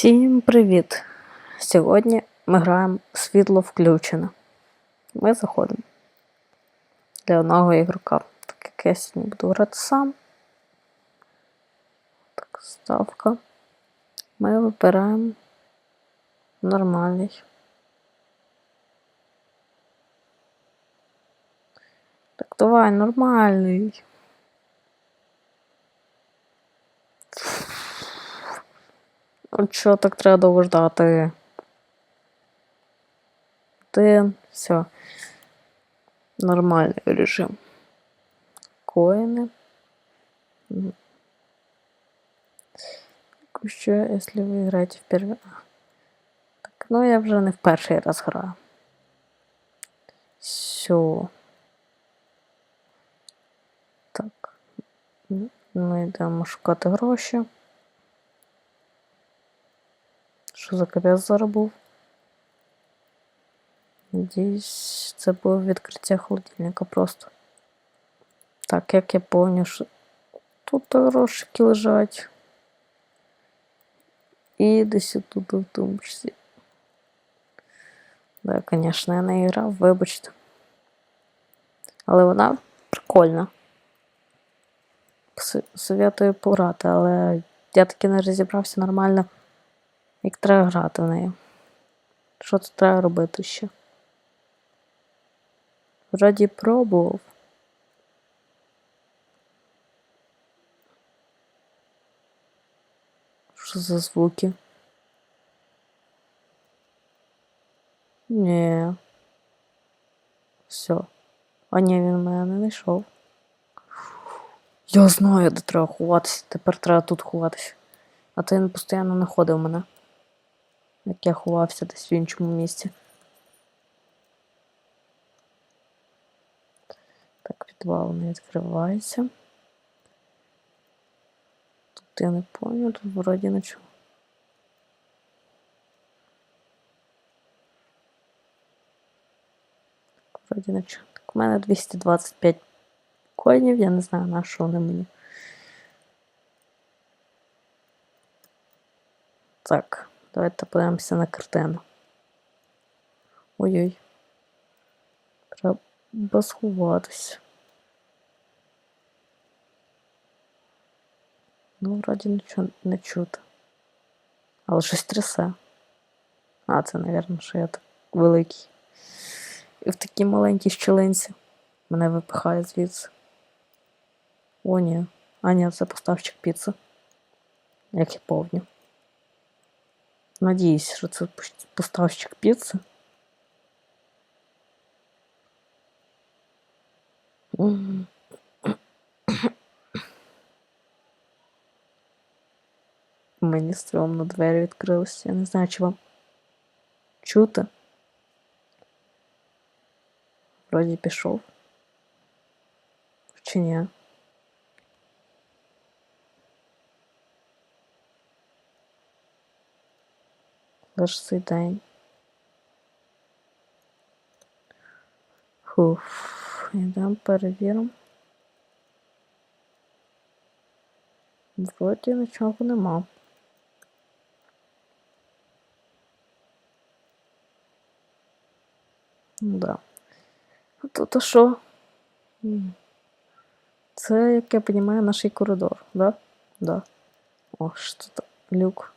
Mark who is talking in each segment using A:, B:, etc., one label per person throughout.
A: Всім привіт! Сьогодні ми граємо світло включене. Ми заходимо для одного ігрока. Так як я сьогодні буду грати сам. Так, ставка. Ми вибираємо нормальний. Так, давай, нормальний. Що так треба довго ждати? Один, все. Нормальний режим. Коїни. Що, якщо ви граєте вперше? Так, ну я вже не в перший раз граю. Все. Так. Ми йдемо шукати гроші. Що за капець зараз був? Надіюсь, це було відкриття холодильника просто. Так, як я помню, що тут грошики лежать. І десь тут в тумбочці. Да, звісно, я не грав, вибачте. Але вона прикольна. Советую пограти, але я таки не розібрався нормально, як треба грати в неї. Що тут треба робити ще? Вроді пробував. Що за звуки? Ні. Все. А ні, він мене не знайшов. Я знаю, де треба ховатися. Тепер треба тут ховатися. А то він постійно знаходив мене. Як я ховався десь в іншому місці. Так, підвал не відкривається. Тут я не пам'ятаю, тут вроді нічого. Вроді нічого. Так, у мене 225 коїнів, я не знаю, на що вони мені. Так, давайте подивимося на картину. Ой-ой. Треба сховатися. Ну, вроді нічого не чути. Але щось трясе. А, це, мабуть, що я так великий. І в такій маленькій щілинці мене випихає звідси. О, ні. А, ні, це поставщик піци. Як я повню. Надіюсь, що це пос- поставщик піци. М. Мені стрьомно двері відкрилися. Я не знаю, чи вам чути. Вроді пішов. Чи ні? Цей день. Фуф, йдемо перевіримо. Вроді нічого нема. Ну да. Тут а що? Це, як я розумію, наш коридор, да? Да. О, тут люк.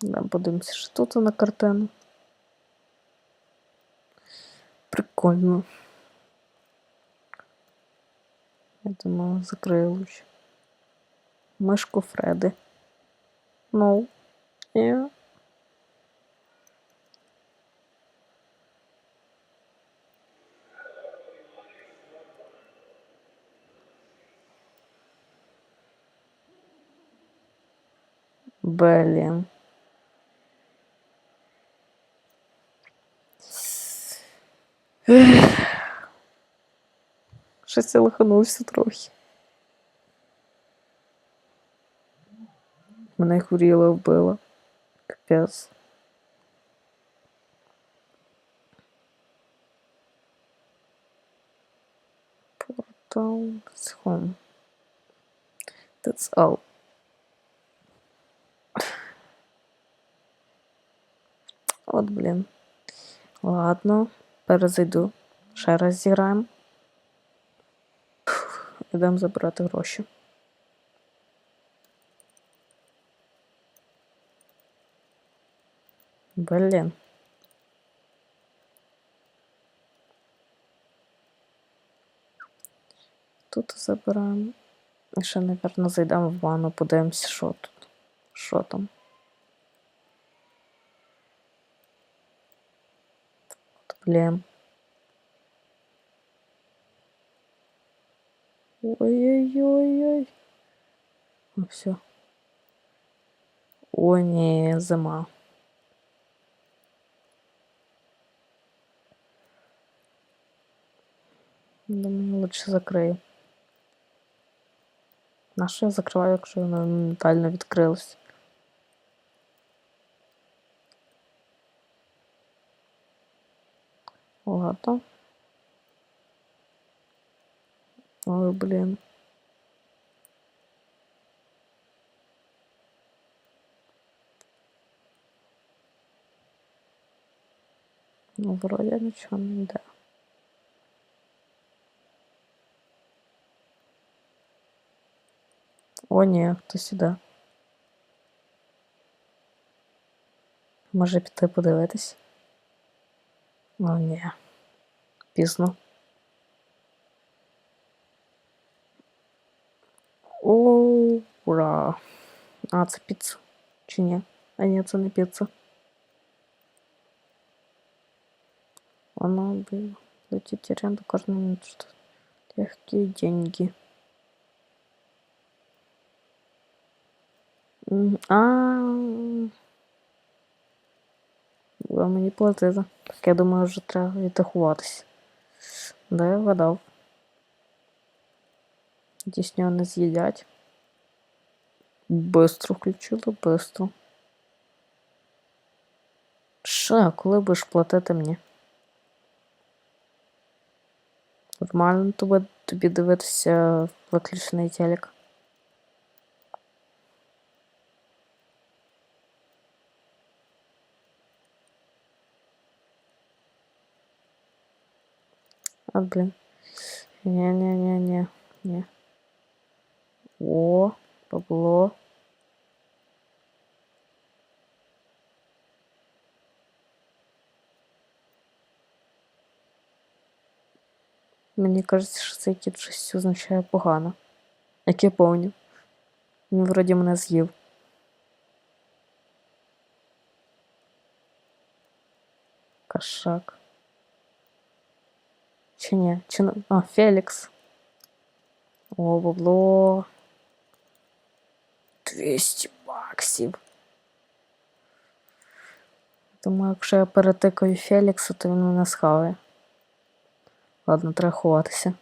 A: Да, подивимося, що тут на картину. Прикольно. Я думаю, закрию лучше. Мишку Фреди. Ну. І... Блін. Ех. Щось я лиханувся трохи. Мене хворіла вбила. капец. Портал It's home. That's all. Вот, блин. Ладно. Перезайду. Ще раз зіграємо. Фух, Ідемо забирати гроші. Блін. Тут забираємо. І ще, напевно, зайдемо в ванну, подивимося, що тут. Що там. От, блін. Ой-ой-ой-ой. Ну все. Ой, ні, зима. Думаю, лучше закрию. На що я закриваю, якщо вона моментально відкрилась? Ладно. Ой, блін. Ну, вроде нічого не йде. О, ні, хтось іде. Може піти подивитись? О, ні. Пізно. О, ура! А, це піца. Чи ні? А ні, це не піца. Она бы платить аренду каждую минуту, что легкие деньги. М, А. Ви мені платити. Так я думаю, вже треба відрахуватися. Да, я вгадав. Дійсно не з'їдять. Бистро включила, бистро. Що, коли будеш платити мені? Нормально тобі, тобі дивитися виключений телек. А, блин. Не-не-не-не. Не. О, бабло. Мені кажеться, що цей кіт щось означає погано. Як я помню. Він вроді мене з'їв. Кошак. Чи ні? Чи... А, Фелікс. О, бабло. 200 баксів. Думаю, якщо я перетикаю Фелікса, то він мене схаває. Ладно, треба ховатися.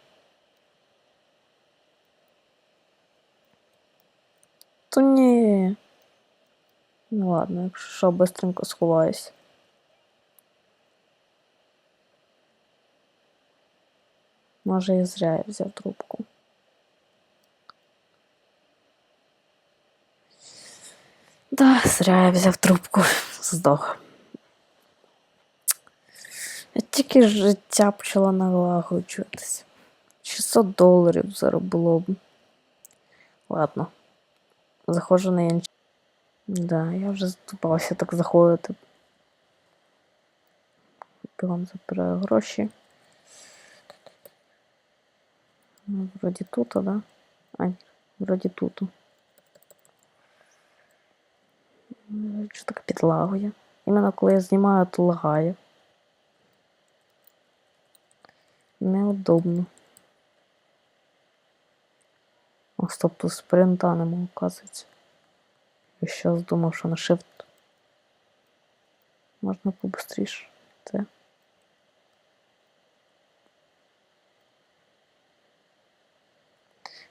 A: То ні. Ну ладно, якщо що, быстренько сховаюсь. Може, і зря я взяв трубку. Да, зря я взяв трубку. Здох. Я тільки життя почала налагоджуватися. 600 доларів зараз б. Ладно. Заходжу на інший. Да, я вже здобався так заходити. Бігом забираю гроші. Ну, вроді тут, да? А, ні, вроді тут. Що так підлагує? Іменно коли я знімаю, то лагає. Неудобно. О, стоп, тут спринта нема, оказується. Я щас думав, що на shift можна побыстріше.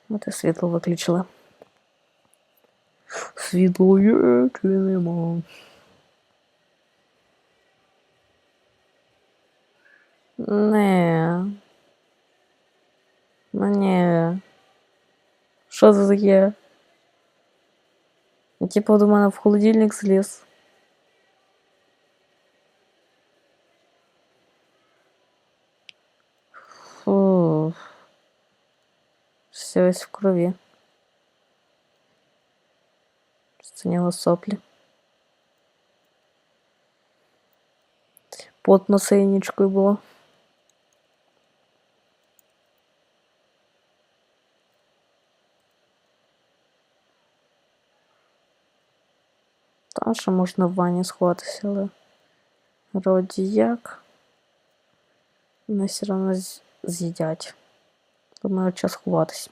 A: От і світло виключила. Світло є, чи нема. Не. Ну ні. Що це таке? Типу до мене в холодильник зліз. Це весь в крові. Це у нього соплі. Потно синічкою було. Та що можна в ванні сховатися, але вроді як. Мене все одно з'їдять. Думаю, час ховатись.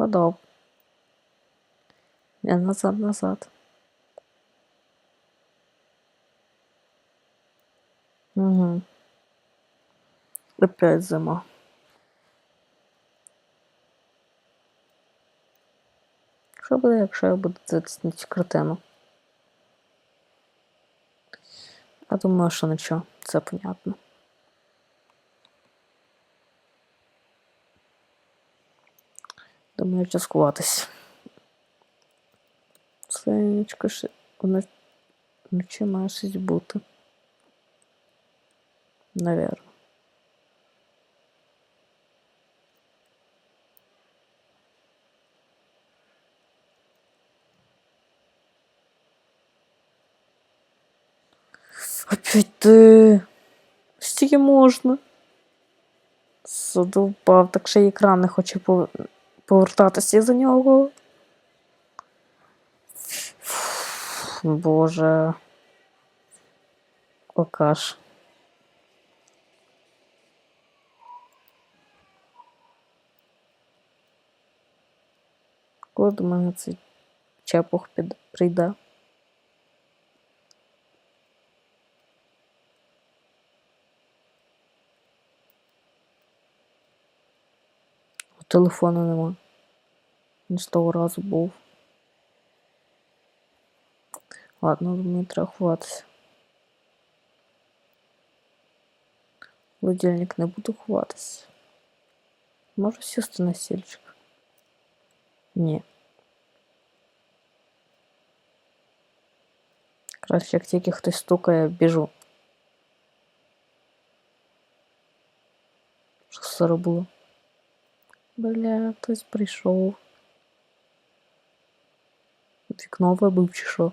A: Ходов. Я назад, назад. Угу. Опять зима. Що буде, якщо я буду цю картину? Я думаю, що нічого, це понятно. Час ховатись. Сонечко вночі має щось бути. Навірно. Опять ти. Стільки можна. Задовбав, так ще й екран не хоче пов- повертатися за нього. Боже. Алкаш. Коли до мене цей чепух під... прийде? Телефону нема. Він з того разу був. Ладно, мені треба ховатися. Будильник не буду ховатися. Можу сісти на стільчик? Ні. Краще, як тільки хтось стукає, біжу. Що це було? Бля, хтось прийшов. Вікно вибив чи що?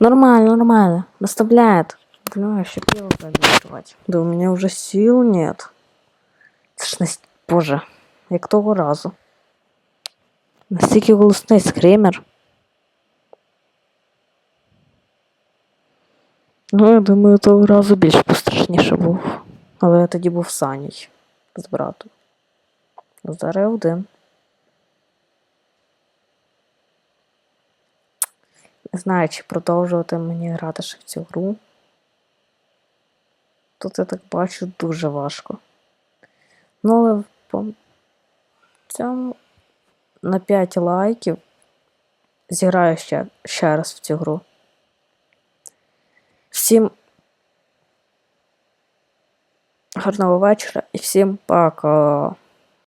A: Нормально, нормально. Доставляет. Бля, еще пиво выпивать. Да у меня уже сил нет. Нас... Боже, як того разу. Настільки голосний скример. Ну, я думаю, того разу більш пострашніше був. Але я тоді був Саній з братом. Зараз один. Не знаю, чи продовжувати мені грати ще в цю гру. Тут я так бачу дуже важко. Ну, але по цьому на 5 лайків зіграю ще, ще раз в цю гру. Всім гарного вечора і всім пока.